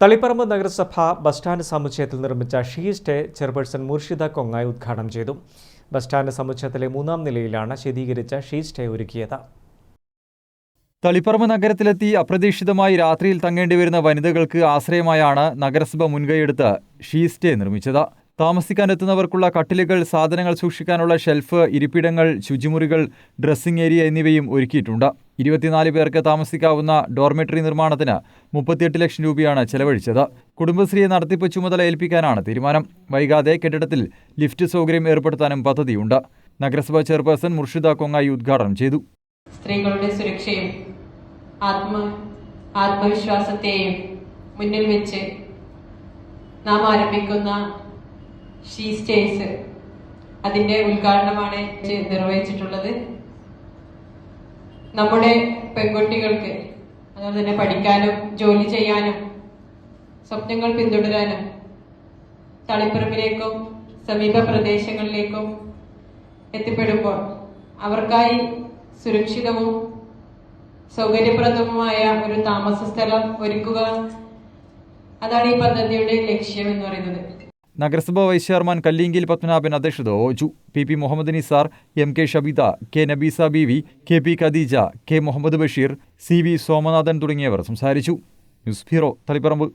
തളിപ്പറമ്പ് നഗരസഭ bus stand സമുച്ചയത്തിൽ നിർമ്മിച്ച she stay chairperson Murshida Kongayi ഉദ്ഘാടനം ചെയ്തു. ബസ് സ്റ്റാൻഡ് സമുച്ചയത്തിലെ മൂന്നാം നിലയിലാണ് ശീതീകരിച്ച ഷീ സ്റ്റേ ഒരുക്കിയത്. തളിപ്പറമ്പ് നഗരത്തിലെത്തി അപ്രതീക്ഷിതമായി രാത്രിയിൽ തങ്ങേണ്ടി വരുന്ന വനിതകൾക്ക് ആശ്രയമായാണ് നഗരസഭ മുൻകൈയെടുത്ത് ഷീ സ്റ്റേ നിർമ്മിച്ചത്. താമസിക്കാനെത്തുന്നവർക്കുള്ള കട്ടിലുകൾ സാധനങ്ങൾ സൂക്ഷിക്കാനുള്ള ഷെൽഫ് ഇരിപ്പിടങ്ങൾ ശുചിമുറികൾ ഡ്രസ്സിംഗ് ഏരിയ എന്നിവയും ഒരുക്കിയിട്ടുണ്ട്. ഇരുപത്തിനാല് പേർക്ക് താമസിക്കാവുന്ന ഡോർമെട്രി നിർമ്മാണത്തിന് മുപ്പത്തിയെട്ട് ലക്ഷം രൂപയാണ് ചെലവഴിച്ചത്. കുടുംബശ്രീയെ നടത്തിപ്പ് ചുമതല ഏൽപ്പിക്കാനാണ് തീരുമാനം. വൈകാതെ കെട്ടിടത്തിൽ ലിഫ്റ്റ് സൗകര്യം ഏർപ്പെടുത്താനും പദ്ധതിയുണ്ട്. നഗരസഭാ ചെയർപേഴ്സൺ മുർഷിദ കൊങ്ങായി ഉദ്ഘാടനം ചെയ്തു. സ്ത്രീകളുടെ സുരക്ഷയും ആത്മ ആത്മവിശ്വാസത്തെയും മുന്നിൽ വെച്ച് നാം ആരംഭിക്കുന്ന ഷീ സ്റ്റേസ് അതിന്റെ ഉദ്ഘാടനമാണ് നിർവഹിച്ചിട്ടുള്ളത്. നമ്മുടെ പെൺകുട്ടികൾക്ക് അതുപോലെ തന്നെ പഠിക്കാനും ജോലി ചെയ്യാനും സ്വപ്നങ്ങൾ പിന്തുടരാനും തളിപ്പറമ്പിലേക്കും സമീപ പ്രദേശങ്ങളിലേക്കും എത്തിപ്പെടുമ്പോൾ അവർക്കായി സുരക്ഷിതവും സൗകര്യപ്രദവുമായ ഒരു താമസ സ്ഥലം ഒരുക്കുക. അതാണ് ഈ പദ്ധതിയുടെ ലക്ഷ്യം എന്ന് പറയുന്നത്. നഗരസഭാ വൈസ് ചെയർമാൻ കല്ലിങ്കിൽ പത്മനാഭൻ അധ്യക്ഷത വഹിച്ചു. P P Muhammad Nisar M K Shabitha K Nabeesa B V K P Khadeeja K Muhammad Basheer C V Somanathan തുടങ്ങിയവർ സംസാരിച്ചു. News bureau Taliparamba.